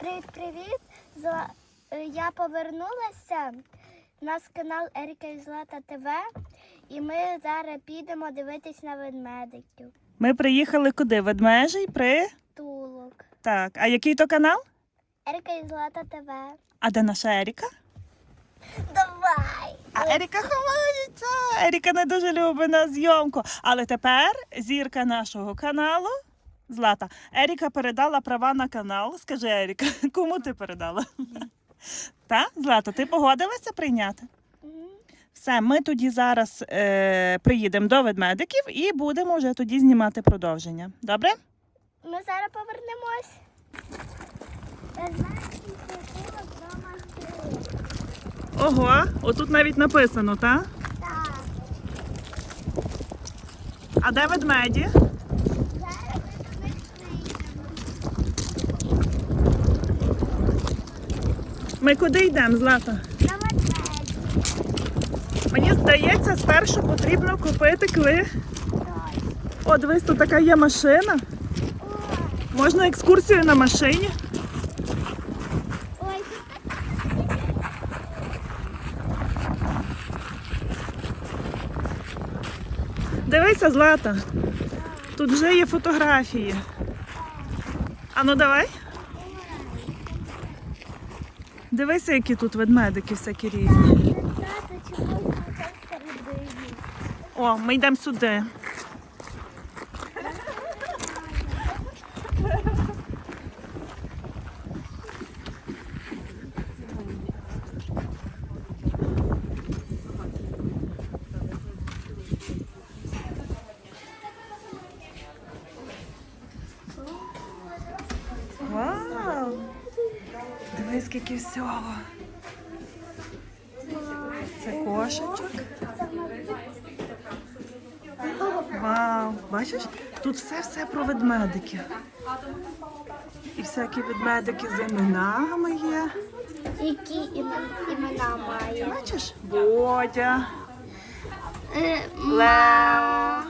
Привіт, привіт! Зла- е, Я повернулася. У нас канал Еріка і Злата ТВ. І ми зараз підемо дивитись на ведмедиків. Ми приїхали куди? Ведмежий при. Тулок. Так. А який то канал? Еріка і Злата ТВ. А де наша Еріка? Давай! А Еріка ховається. Еріка не дуже любить на зйомку. Але тепер зірка нашого каналу. Злата. Еріка передала права на канал. Скажи, Еріка, кому ти передала? Так, Злата, ти погодилася прийняти? Все, ми тоді зараз е, приїдемо до ведмедиків і будемо вже тоді знімати продовження. Добре? Ми зараз повернемось. Ого, отут навіть написано, так? Так. А де ведмеді? Зараз ми до них прийдемо. Ми куди йдемо, Злата? На ведмедів. Мені здається, спершу потрібно купити кли. О, дивись, тут така є машина. Можна екскурсію на машині. Дивися, Злата. Тут вже є фотографії. А ну давай. Дивися, які тут ведмедики всякі різні. О, ми йдемо сюди. Вау! Дивись, скільки всього. Це кошечок. Вау! Бачиш? Тут все-все про ведмедиків. І всякі ведмедики з іменами є. Які імена має? Бачиш? Бодя, Е, Лео.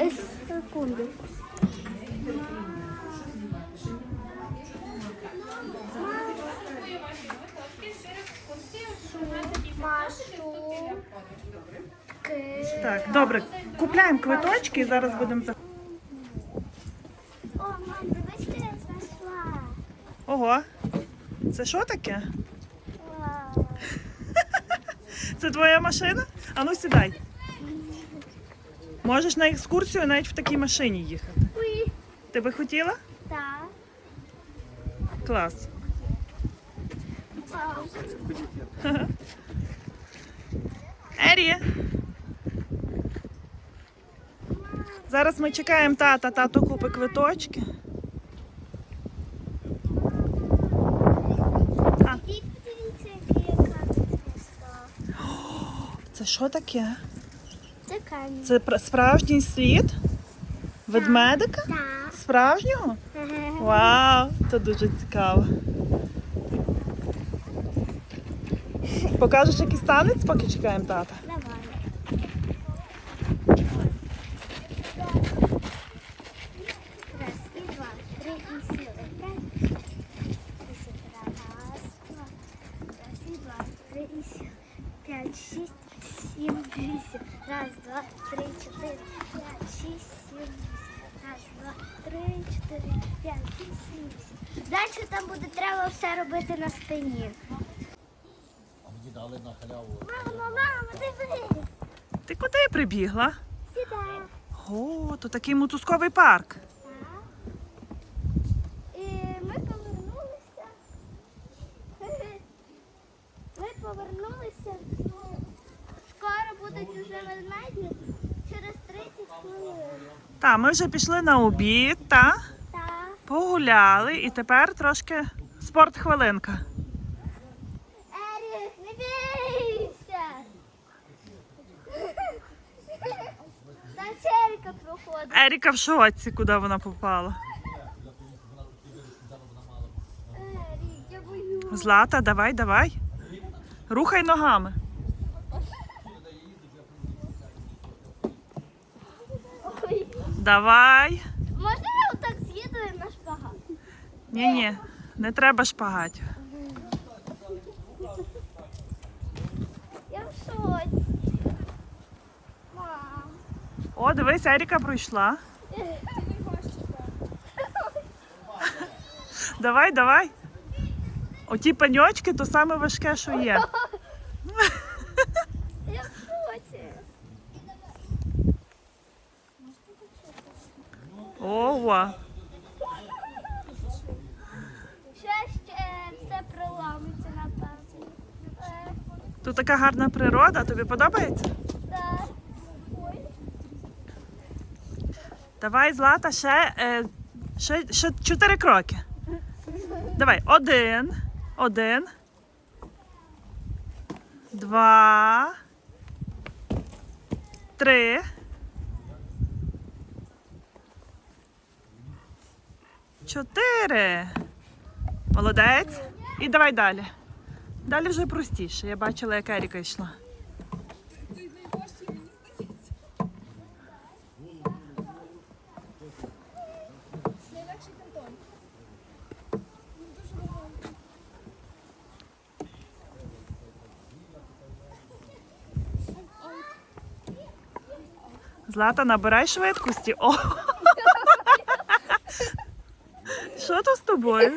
Е, Секунду. Так, добре. Купляємо квиточки і зараз будемо за. О, мам, дивись, що я знайшла. Ого. Це що таке? Вау. Це твоя машина? Ану сідай. Можеш на екскурсію навіть в такій машині їхати. Ти би хотіла? Так. Клас. Вау. Ері. Зараз ми чекаємо тата, тато купить квиточки. А, який це що таке? Це камінь. Це пр- справжній світ? Ведмедика? Так. Справжнього? Вау, це дуже цікаво. Покажеш якийсь танець, поки чекаємо тата. Давай. Раз, і два, три, і сіли. П'ять. І сіли. Раз, два. Раз, і два, три, і сіли. П'ять, шість, сім, вісім. Раз, два, три, чотири, п'ять, шість, сім, вісім. Раз, два, три, чотири, п'ять, шість, сім, вісім. Далі там буде треба все робити на спині. А мені дали на халяву. Мамо, мамо, диви. Ти куди прибігла? Сідай. О, то такий мотузковий парк. Так. І ми повернулися. Ми повернулися. Скоро уже ведмеді через 30 хвилин. Та, ми вже пішли на обід, та Так. погуляли, і тепер трошки спортхвилинка. Ерік, не бійся! Там Еріка проходить. Еріка в шоці, куди вона попала. Ерік, я боюсь. Злата, давай, давай. Рухай ногами. Давай. Можна я отак з'їду Ні, ні, не треба шпагатів. Я в шоці. Мам. О, дивись, Еріка пройшла. Давай, давай. Оті паньочки то саме важке, що є. Я в шоці. Ова. Ще ще все проламиться напевно. Тут така гарна природа, тобі подобається? Ой. Давай, Злата, ще, е, ще, ще чотири кроки. Давай, один, один, два, три. Чотири. Молодець. І давай далі. Далі вже простіше. Я бачила, як Еріка йшла. Злата, набирай швидкості. О! Що то з тобою?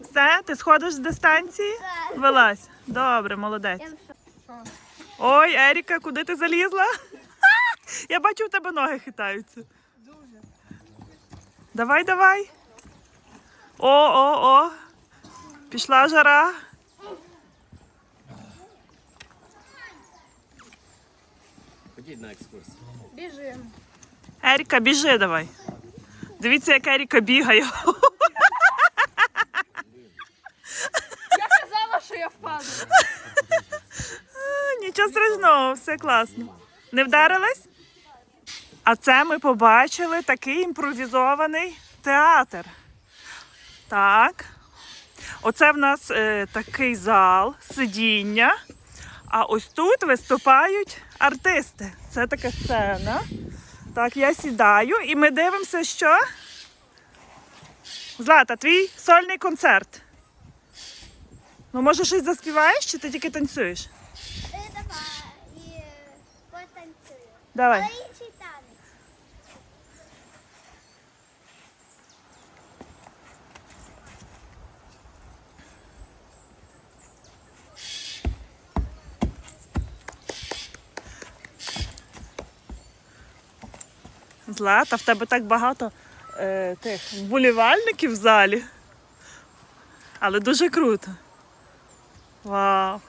Все, ти сходиш з дистанції? Вилазь. Добре, молодець. Ой, Еріка, куди ти залізла? Я бачу, у тебе ноги хитаються. Дуже. Давай, давай. О, о, о. Пішла жара. Ходіть на екскурсію. Біжимо. Еріка, біжи давай. Дивіться, як Еріка бігає. Я казала, що я впаду. Нічого страшного, все класно. Не вдарилась? А це ми побачили такий імпровізований театр. Так. Оце в нас е, такий зал, сидіння. А ось тут виступають артисти. Це така сцена. Так, я сідаю і ми дивимося, що. Злата, твій сольний концерт. Ну, може, щось заспіваєш, чи ти тільки танцюєш? Давай потанцюю. Давай. Але інший танець. Злата, в тебе так багато е, тих вболівальників в залі. Але дуже круто. Вау.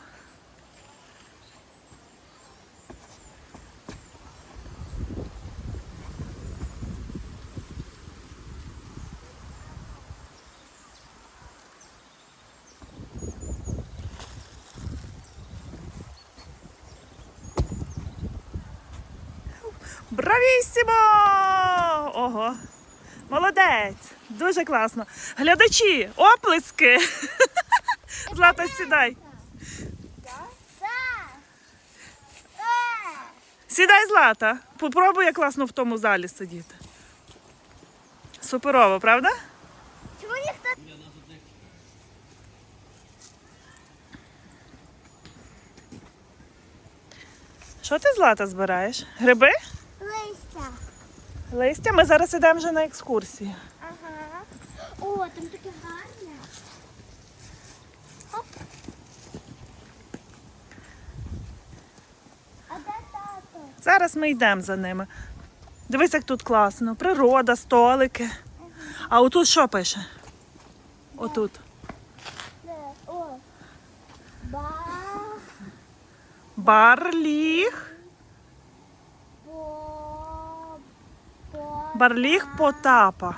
Бравісімо! Ого! Молодець! Дуже класно. Глядачі, оплески! Злата, сідай. Сідай, Злата. Попробуй, як класно в тому залі сидіти. Суперово, правда? Чому ніхто Що ти, Злата, збираєш? Гриби? Листя? Ми зараз ідемо вже на екскурсію. Ага. О, там таке гарне. Хоп. А де тато? Зараз ми йдемо за ними. Дивись, як тут класно. Природа, столики. А отут що пише? Отут. Де? О. Ба. Барліг. Барліг Потапа.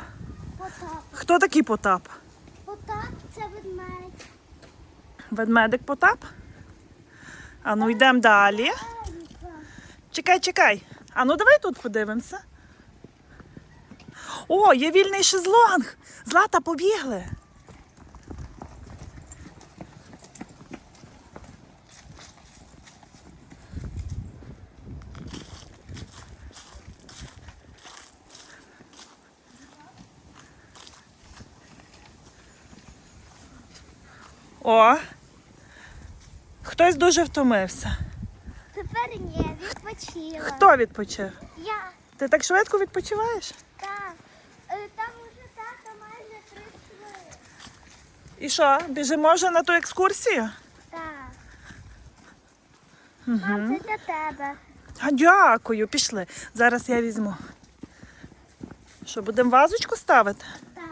Потап. Хто такий Потап? Потап це ведмедик. Ведмедик Потап? А ну йдемо далі. Чекай, чекай. А ну давай тут подивимося. О, є вільний шезлонг. Злата, побігли. О. Хтось дуже втомився. Тепер ні, відпочила. Хто відпочив? Я. Ти так швидко відпочиваєш? Так. Е, Там уже тата майже три хвилини. І що, біжимо вже на ту екскурсію? Так. Мам, це для тебе. А дякую, пішли. Зараз я візьму. Що, будемо вазочку ставити? Так.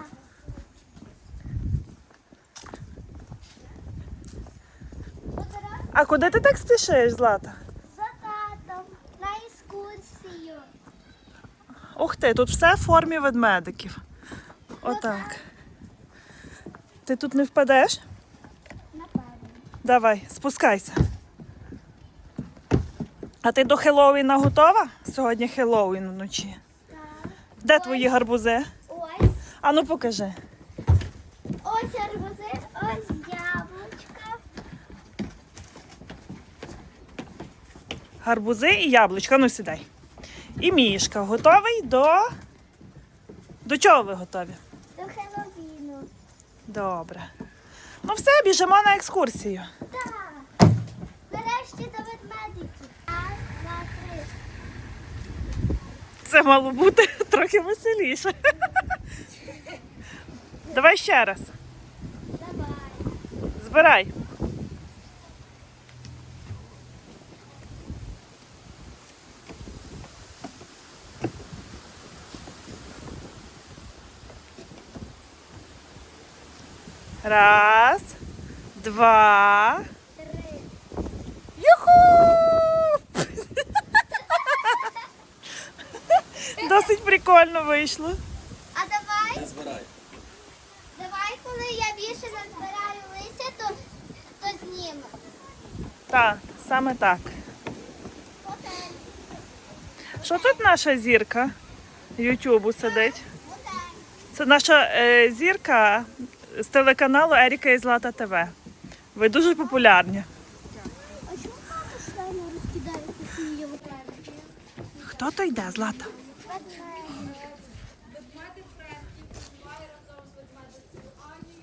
Одразу А куди ти так спішиш, Злата? за татом на екскурсію. Ух ти, тут все в формі ведмедиків. Отак. Ти тут не впадеш? Напевно. Давай, спускайся. А ти до Хеллоуіна готова? Сьогодні Хеллоуін вночі. Так. Де твої гарбузи? Ось. А ну покажи. Ось арбузи, ось яблучка. Гарбузи і яблучка. Ну сідай. І мішка. Готовий до. До чого ви готові? До Хеллоуіну. Добре. Ну все, біжимо на екскурсію. Так. Нарешті до ведмедиків. Раз, два, три. Це мало бути трохи веселіше. Давай ще раз. Давай. Збирай. Раз, два. Три. Юху! Досить прикольно вийшло. А давай, Не збирай. давай, коли я більше назбираю листя, то, то знімемо. Так, саме так. Що тут наша зірка Ютубу сидить? Це наша е, зірка з телеканалу Еріка і Злата ТВ. Ви дуже популярні. А чому мама слаймо розкидає такі її? Хто то йде, Злата?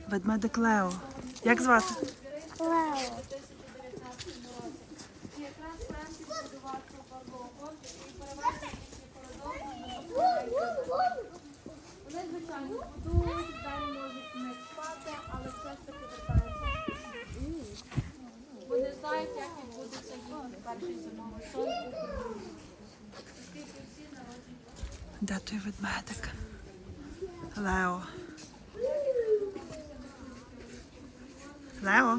Ведмедик Лео. Як звати? Перший зимовий сон. Де ведмедик? Лео. Лео.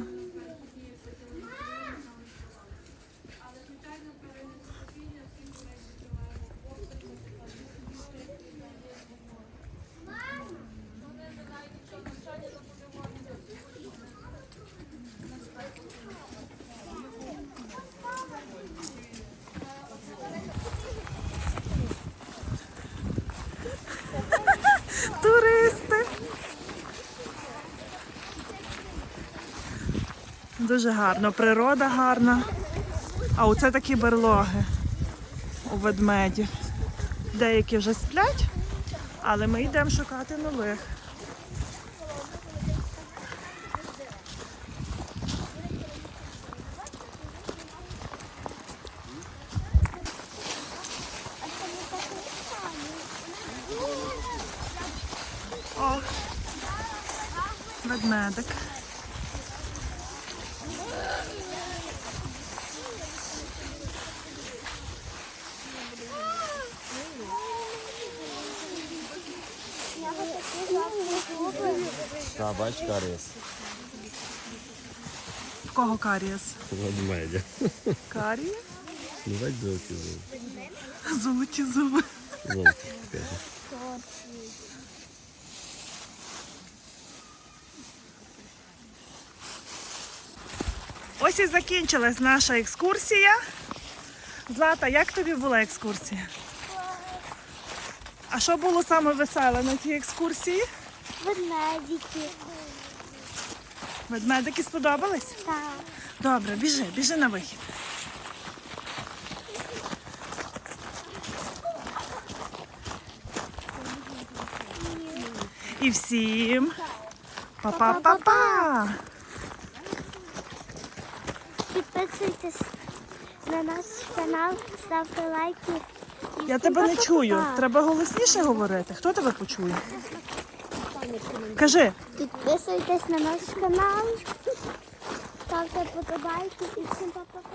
Дуже гарно, природа гарна. А оце такі берлоги у ведмедів. Деякі вже сплять, але ми йдемо шукати нових. О, ведмедик. Та, бач, каріс. В кого карієс? Ведмедя. Карієс? Ну, бач, золоті зуби. Золоті зуби. Золоті. Ось і закінчилась наша екскурсія. Злата, як тобі була екскурсія? А що було саме веселе на тій екскурсії? Ведмедики. Ведмедики сподобались? Так. Добре, біжи, біжи на вихід. І всім па-па-па-па! Підписуйтесь на наш канал, ставте лайки. Я тебе не чую. Треба голосніше говорити. Хто тебе почує? Кажи. Підписуйтесь на наш канал, ставте подобайки і всім па-па-па-па.